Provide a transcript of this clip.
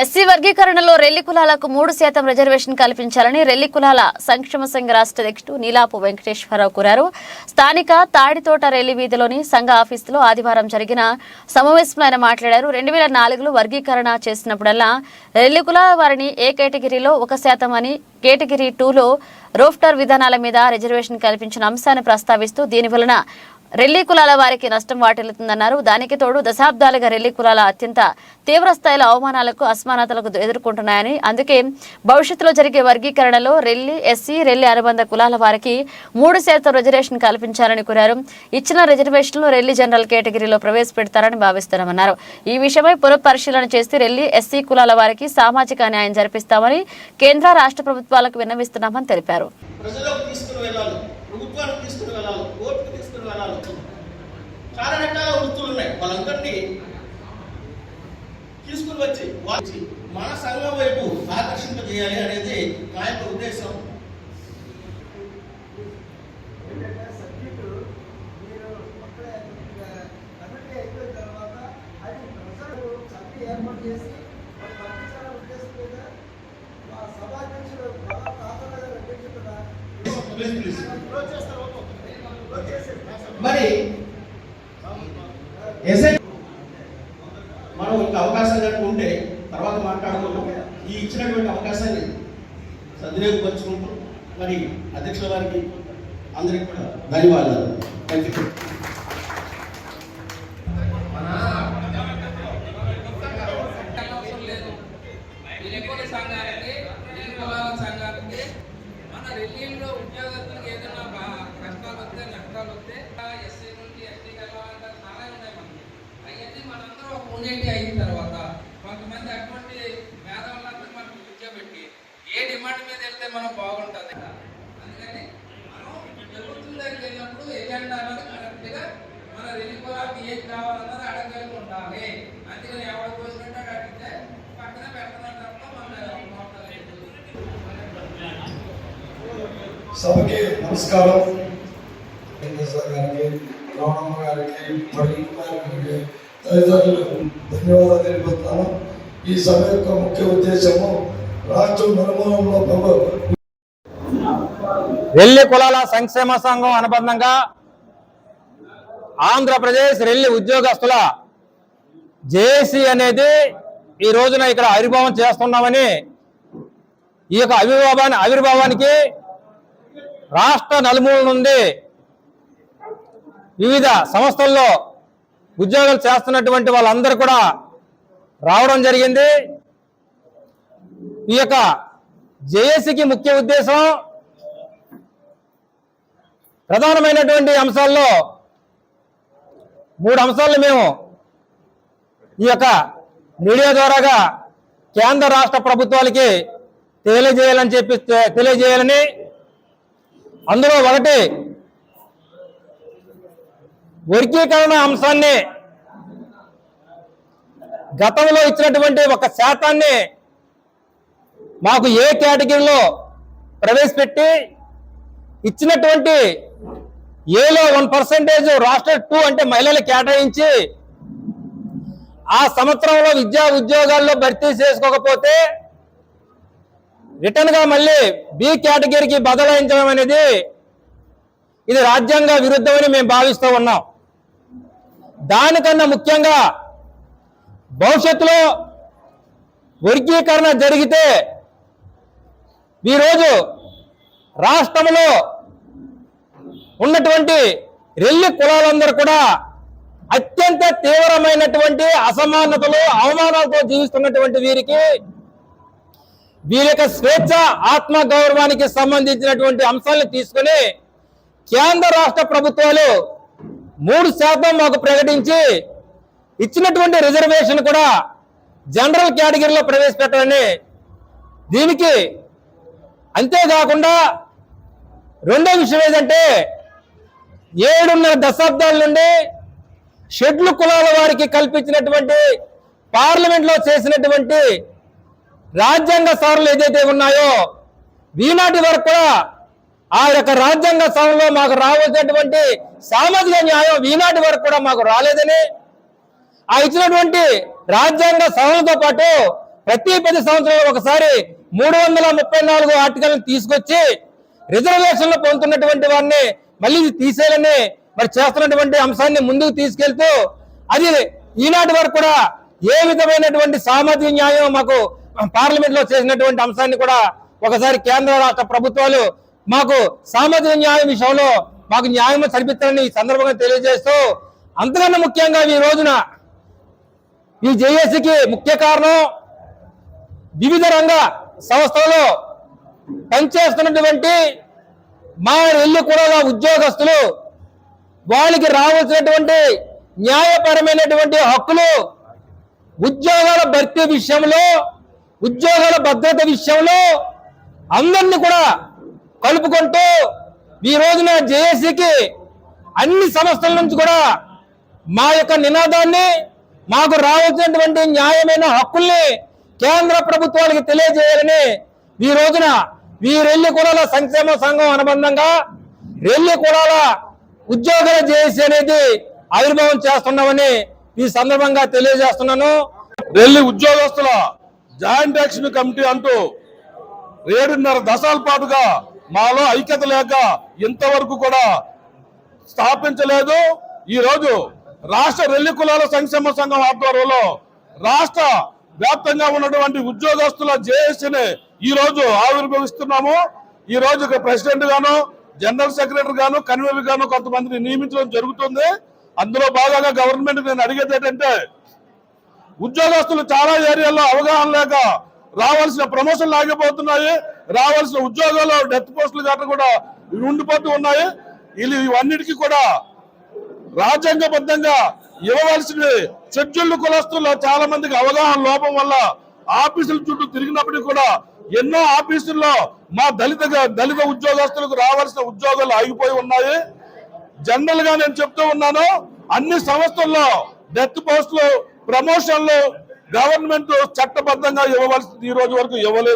SC వర్గీకరణలో Relli కులాలకు మూడు శాతం రిజర్వేషన్ కల్పించాలని రెల్లి కులాల సంక్షేమ సంఘ రాష్ట్ర అధ్యక్షుడు నీలాపు వెంకటేశ్వరరావు కోరారు. స్థానిక తాడితోట రెల్లి వీధిలోని సంఘ ఆఫీసులో ఆదివారం జరిగిన సమావేశంలో ఆయన మాట్లాడారు. రెండు వేల నాలుగులో వర్గీకరణ చేసినప్పుడల్లా రెల్లి కులాల వారిని ఏ కేటగిరీలో ఒక శాతం అని కేటగిరీ టూలో రోఫ్టర్ విధానాల మీద రిజర్వేషన్ కల్పించిన అంశాన్ని ప్రస్తావిస్తూ దీని వలన రెల్లి కులాల వారికి నష్టం వాటిల్లుతుందన్నారు. దానికి తోడు దశాబ్దాలుగా రెల్లి కులాల అత్యంత తీవ్ర స్థాయిలో అవమానాలకు అసమానతలకు ఎదుర్కొంటున్నాయని. అందుకే భవిష్యత్తులో జరిగే వర్గీకరణలో రెల్లి ఎస్సీ రెల్లి అనుబంధ కులాల వారికి మూడు శాతం రిజర్వేషన్ కల్పించాలని కోరారు. ఇచ్చిన రిజర్వేషన్లు రెల్లి జనరల్ కేటగిరీలో ప్రవేశపెడతారని భావిస్తున్నామన్నారు. ఈ విషయమై పునఃపరిశీలన చేసి రెల్లి ఎస్సీ కులాల వారికి సామాజిక న్యాయం జరిపిస్తామని కేంద్ర రాష్ట్ర ప్రభుత్వాలకు విన్నవిస్తున్నామని తెలిపారు. ప్రజలకు తీసుకుని వెళ్ళాలి. ప్రభుత్వానికి తీసుకుని వెళ్ళాలి. కోర్టుకు తీసుకుని వెళ్ళాలి చాలా రకాల వృత్తులు ఉన్నాయి. వాళ్ళందరినీ తీసుకుని వచ్చి వచ్చి మన సంఘం వైపు ఆకర్షింపజేయాలి అనేది నా యొక్క ఉద్దేశం. మరి ఎస్ఐ మనం ఇంకా అవకాశం కనుక ఉంటే తర్వాత మాట్లాడుకుంటాం ఈ ఇచ్చినటువంటి అవకాశాన్ని సద్వినియోగపరుచుకుంటూ మరి అధ్యక్షుల వారికి అందరికి కూడా ధన్యవాదాలు. థ్యాంక్ యూ అవసరం లేదు. సంఘానికి మన రెల్లీలో ఉద్యోగస్తులకు ఏదైనా వస్తే వస్తే ఎస్సీ నుంచి ఎస్టీ వెళ్ళాలంటే చాలా ఉన్నాయి మనకి అవన్నీ మనందరం ఒక యూనిటీ అయిన తర్వాత కొంతమంది అటువంటి మేధావులందరూ మనకు కూర్చోబెట్టి ఏ డిమాండ్ మీద వెళ్తే మనం బాగుంటుంది? అందుకని మనం ప్రభుత్వం దగ్గరికి వెళ్ళినప్పుడు ఎజెండా అన్నది కరెక్ట్గా మన రెల్లికోలాకి ఏం కావాలన్నది అడగలిగి ఉండాలి. అందుకని ఎవరు కోసినట్టు అడిగితే పక్కన పెడుతున్నారు తప్ప మన సభకి నమస్కారం. తల్లిదండ్రులకు ధన్యవాదాలు తెలిపిస్తున్నాను ఈ సభ యొక్క ముఖ్య ఉద్దేశము రాష్ట్రం నలుమూలంలో ప్రభు రెల్లి కులాల సంక్షేమ సంఘం అనుబంధంగా ఆంధ్రప్రదేశ్ రెల్లి ఉద్యోగస్తుల జేఏసీ అనేది ఈ రోజున ఇక్కడ ఆవిర్భావం చేస్తున్నామని ఈ యొక్క ఆవిర్భావాన్ని ఆవిర్భావానికి రాష్ట్ర నలుమూల నుండి వివిధ సంస్థల్లో ఉద్యోగాలు చేస్తున్నటువంటి వాళ్ళందరూ కూడా రావడం జరిగింది. ఈ యొక్క జేఏసీకి ముఖ్య ఉద్దేశం ప్రధానమైనటువంటి అంశాల్లో మూడు అంశాలను మేము ఈ యొక్క మీడియా ద్వారాగా కేంద్ర రాష్ట్ర ప్రభుత్వాలకి తెలియజేయాలని చెప్పి తెలియజేయాలని అందులో ఒకటి వర్గీకరణ అంశాన్ని గతంలో ఇచ్చినటువంటి ఒక శాతాన్ని మాకు ఏ కేటగిరీలో ప్రవేశపెట్టి ఇచ్చినటువంటి ఏలో వన్ పర్సెంటేజ్ రాష్ట్ర టూ అంటే మహిళలు కేటాయించి ఆ సంవత్సరంలో విద్యా ఉద్యోగాల్లో భర్తీ చేసుకోకపోతే రిటర్న్గా మళ్ళీ బి కేటగిరీకి బదలాయించడం అనేది ఇది రాజ్యాంగ విరుద్ధమని మేము భావిస్తూ ఉన్నాం. దానికన్నా ముఖ్యంగా భవిష్యత్తులో వర్గీకరణ జరిగితే ఈరోజు రాష్ట్రంలో ఉన్నటువంటి రెల్లి కులాలందరూ కూడా అత్యంత తీవ్రమైనటువంటి అసమానతలు అవమానాలతో జీవిస్తున్నటువంటి వీరికి వీరి యొక్క స్వేచ్ఛ ఆత్మ గౌరవానికి సంబంధించినటువంటి అంశాలను తీసుకుని కేంద్ర రాష్ట్ర ప్రభుత్వాలు మూడు శాతం మాకు ప్రకటించి ఇచ్చినటువంటి రిజర్వేషన్ కూడా జనరల్ కేటగిరీలో ప్రవేశపెట్టాలని. దీనికి అంతేకాకుండా రెండో విషయం ఏంటంటే ఏడున్నర దశాబ్దాల నుండి షెడ్లు కులాల వారికి కల్పించినటువంటి పార్లమెంట్లో చేసినటువంటి రాజ్యాంగ సార్లు ఏదైతే ఉన్నాయో ఈనాటి వరకు కూడా ఆ యొక్క రాజ్యాంగ సవరణలో మాకు రావాల్సినటువంటి సామాజిక న్యాయం ఈనాటి వరకు కూడా మాకు రాలేదని ఆ ఇచ్చినటువంటి రాజ్యాంగ సవరణతో పాటు ప్రతి పది సంవత్సరాలు ఒకసారి మూడు వందల ముప్పై నాలుగు ఆర్టికల్ని తీసుకొచ్చి రిజర్వేషన్లు పొందుతున్నటువంటి వారిని మళ్ళీ ఇది తీసేయాలని మరి చేస్తున్నటువంటి అంశాన్ని ముందుకు తీసుకెళ్తూ అది ఈనాటి వరకు కూడా ఏ విధమైనటువంటి సామాజిక న్యాయం మాకు పార్లమెంట్లో చేసినటువంటి అంశాన్ని కూడా ఒకసారి కేంద్ర రాష్ట్ర ప్రభుత్వాలు మాకు సామాజిక న్యాయం విషయంలో మాకు న్యాయం సరిపిస్తారని ఈ సందర్భంగా తెలియజేస్తూ అంతకన్నా ముఖ్యంగా ఈ రోజున ఈ జేఏసీకి ముఖ్య కారణం వివిధ రంగ సంస్థలలో పనిచేస్తున్నటువంటి మా ఇల్లు కూడా ఉద్యోగస్తులు వాళ్ళకి రావాల్సినటువంటి న్యాయపరమైనటువంటి హక్కులు ఉద్యోగాల భర్తీ విషయంలో ఉద్యోగాల భద్రత విషయంలో అందరినీ కూడా కలుపుకుంటూ ఈ రోజున జేఏసీకి అన్ని సంస్థల నుంచి కూడా మా యొక్క నినాదాన్ని మాకు రావాల్సినటువంటి న్యాయమైన హక్కుల్ని కేంద్ర ప్రభుత్వానికి తెలియజేయాలని ఈ రోజున ఈ రెల్లి కులాల సంక్షేమ సంఘం అనుబంధంగా రెల్లి కులాల ఉద్యోగాల జేఏసీ అనేది ఆవిర్భావం చేస్తున్నామని ఈ సందర్భంగా తెలియజేస్తున్నాను. రెల్లి ఉద్యోగస్తుల జాయింట్ యాక్షన్ కమిటీ అంటూ ఏడున్నర దశాల పాటుగా మాలో ఐక్యత లేక ఇంతవరకు కూడా స్థాపించలేదు. ఈరోజు రాష్ట్ర రెల్లి కులాల సంక్షేమ సంఘం ఆధ్వర్యంలో రాష్ట్ర వ్యాప్తంగా ఉన్నటువంటి ఉద్యోగస్తుల జేఏసీని ఈ రోజు ఆవిర్భవిస్తున్నాము. ఈ రోజు ప్రెసిడెంట్ గాను జనరల్ సెక్రటరీ గాను కన్వీనర్ గాను కొంతమందిని నియమించడం జరుగుతుంది. అందులో భాగంగా గవర్నమెంట్ నేను అడిగేది ఏంటంటే ఉద్యోగస్తులు చాలా ఏరియాల్లో అవగాహన లేక రావాల్సిన ప్రమోషన్లు ఆగిపోతున్నాయి. రావాల్సిన ఉద్యోగాలు డెత్ పోస్టులు గట్రా కూడా ఉండిపోతూ ఉన్నాయి. వీళ్ళు ఇవన్నిటికీ కూడా రాజ్యాంగబద్ధంగా ఇవ్వవలసినవి షెడ్యూల్డ్ కులస్తుల్లో చాలా మందికి అవగాహన లోపం వల్ల ఆఫీసుల చుట్టూ తిరిగినప్పటికీ కూడా ఎన్నో ఆఫీసుల్లో మా దళిత దళిత ఉద్యోగస్తులకు రావాల్సిన ఉద్యోగాలు ఆగిపోయి ఉన్నాయి. జనరల్గా నేను చెప్తూ ఉన్నాను అన్ని సంస్థల్లో డెత్ పోస్టులు ప్రమోషన్లు గవర్నమెంట్ చట్టబద్ధంగా ఇవ్వవలసింది ఈ రోజు వరకు ఇవ్వలేదు.